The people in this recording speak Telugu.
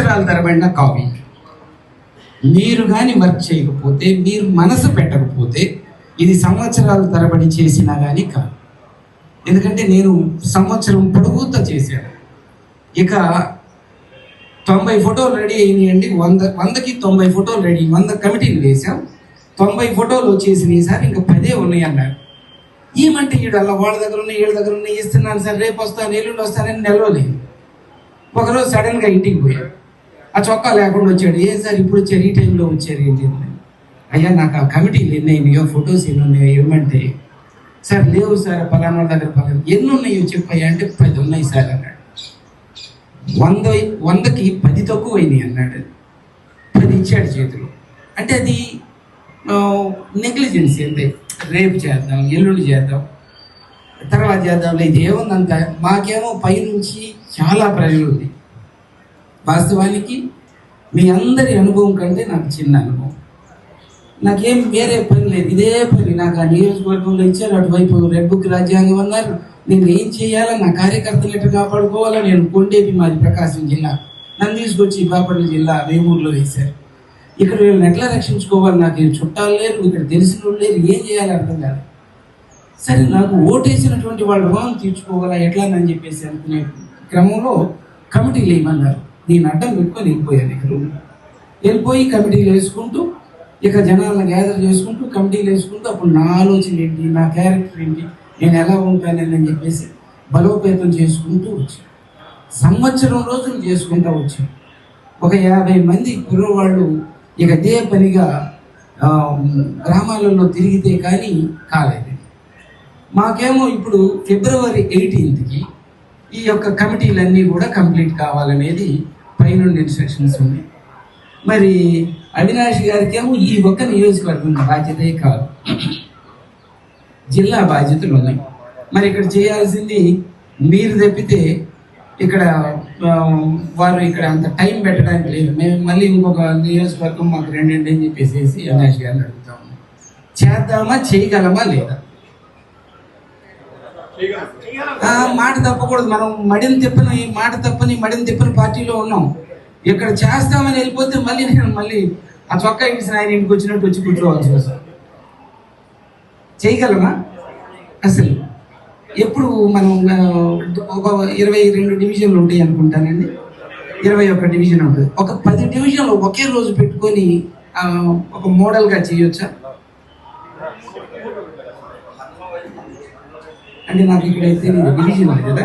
సంవత్సరాల తరబడిన కాపీ మీరు కానీ వర్క్ చేయకపోతే మీరు మనసు పెట్టకపోతే ఇది సంవత్సరాల తరబడి చేసినా కానీ కాదు. ఎందుకంటే నేను సంవత్సరం పొడుగుతో చేశాను. ఇక తొంభై ఫోటోలు రెడీ అయినాయండి. వంద వందకి తొంభై ఫోటోలు రెడీ వంద కమిటీలు వేసాం తొంభై ఫోటోలు వచ్చేసినాయి సార్ ఇంకా పదే ఉన్నాయి అన్నారు ఏమంటే ఈడు అలా వాళ్ళ దగ్గర ఉన్నాయి వీళ్ళ దగ్గర ఉన్నాయి ఇస్తున్నాను సార్ రేపు వస్తాను ఎల్లుండి వస్తానని నిలవలేదు ఒకరోజు సడన్గా ఇంటికి పోయాడు ఆ చొక్కా లేకుండా వచ్చాడు. ఏ సార్ ఇప్పుడు వచ్చారు? ఈ టైంలో వచ్చారు ఏంటి? అయ్యా నాకు ఆ కమిటీలు ఎన్ని అయినాయో ఫొటోస్ ఎన్ని ఉన్నాయో ఏమంటే సార్ లేవు సార్ పలానా దగ్గర పలానా ఎన్ని ఉన్నాయో చెప్పయ్యా అంటే పది ఉన్నాయి సార్ అన్నాడు. వంద వందకి పది తక్కువ అయినాయి అన్నాడు. పది ఇచ్చాడు చేతిలో. అంటే అది నెగ్లిజెన్సీ అంతే. రేపు చేద్దాం ఎల్లుండి చేద్దాం తర్వాత చేద్దాం ఇది ఏముందంత? మాకేమో పైనుంచి చాలా ప్రెషర్ ఉంది. వాస్తవానికి మీ అందరి అనుభవం కంటే నాకు చిన్న అనుభవం. నాకేం వేరే పని లేదు. ఇదే పని నాకు ఆ నియోజకవర్గంలో ఇచ్చారు. అటువైపు రెడ్ బుక్ రాజ్యాంగం అన్నారు. నేను ఏం చేయాలా? నా కార్యకర్తలు ఎట్లా కాపాడుకోవాలా? నేను కొండేపి మాది ప్రకాశం జిల్లా. నన్ను తీసుకొచ్చి బాపట్ల జిల్లా వేమూరులో వేశారు. ఇక్కడ వీళ్ళని ఎట్లా రక్షించుకోవాలి? నాకు ఈ చుట్టాలు లేరు. ఇక్కడ తెలిసిన వాళ్ళు లేరు. ఏం చేయాలి అర్థం కాదు. సరే నాకు ఓటేసినటువంటి వాళ్ళ రుణం తీర్చుకోవాలా ఎట్లా అని చెప్పేసి అనుకునే క్రమంలో కమిటీలు లేమన్నారు. నేను అడ్డం పెట్టుకొని వెళ్ళిపోయాను ఇక్కడ వెళ్ళిపోయి కమిటీలు వేసుకుంటూ ఇక జనాలను గ్యాదర్ చేసుకుంటూ కమిటీలు వేసుకుంటూ అప్పుడు నా ఆలోచన ఏంటి నా క్యారెక్టర్ ఏంటి నేను ఎలా ఉంటానని అని చెప్పేసి బలోపేతం చేసుకుంటూ వచ్చాను. సంవత్సరం రోజులు చేసుకుంటూ వచ్చాను. ఒక యాభై మంది కుర్రవాళ్ళు ఇక అదే పనిగా గ్రామాలలో తిరిగితే కానీ కాలేదు. మాకేమో ఇప్పుడు ఫిబ్రవరి ఎయిటీన్త్కి ఈ యొక్క కమిటీలన్నీ కూడా కంప్లీట్ కావాలనేది పైనుండి ఇన్స్ట్రక్షన్స్ ఉన్నాయి. మరి అవినాష్ గారికి ఏమో ఈ ఒక్క నియోజకవర్గం బాధ్యతే కాదు. జిల్లా బాధ్యతలు ఉన్నాయి. మరి ఇక్కడ చేయాల్సింది మీరు తప్పితే ఇక్కడ వారు ఇక్కడ అంత టైం పెట్టడానికి లేదు. మేము మళ్ళీ ఇంకొక నియోజకవర్గం మాకు రెండండి అని చెప్పేసి అవినాష్ గారిని అడుగుతాము. చేద్దామా చేయగలమా లేదా? ఆ, మాట తప్పకూడదు. మనం మడిని తిప్పని మాట తప్పని మడిని తిప్పని పార్టీలో ఉన్నాం. ఇక్కడ చేస్తామని వెళ్ళిపోతే మళ్ళీ నేను మళ్ళీ ఆ చొక్కా ఇంటి ఆయన ఇంటికి వచ్చినట్టు వచ్చి కూర్చోవాల్సి వస్తుంది చేయగలమా అసలు ఎప్పుడు మనం ఒక ఇరవై రెండు డివిజన్లు ఉంటాయి అనుకుంటానండి. ఇరవై ఒక్క డివిజన్ ఉంటుంది. ఒక పది డివిజన్లు ఒకే రోజు పెట్టుకొని ఒక మోడల్గా చేయొచ్చా? అంటే నాకు ఇక్కడైతే అయితే డివిజన్ ఉంది కదా?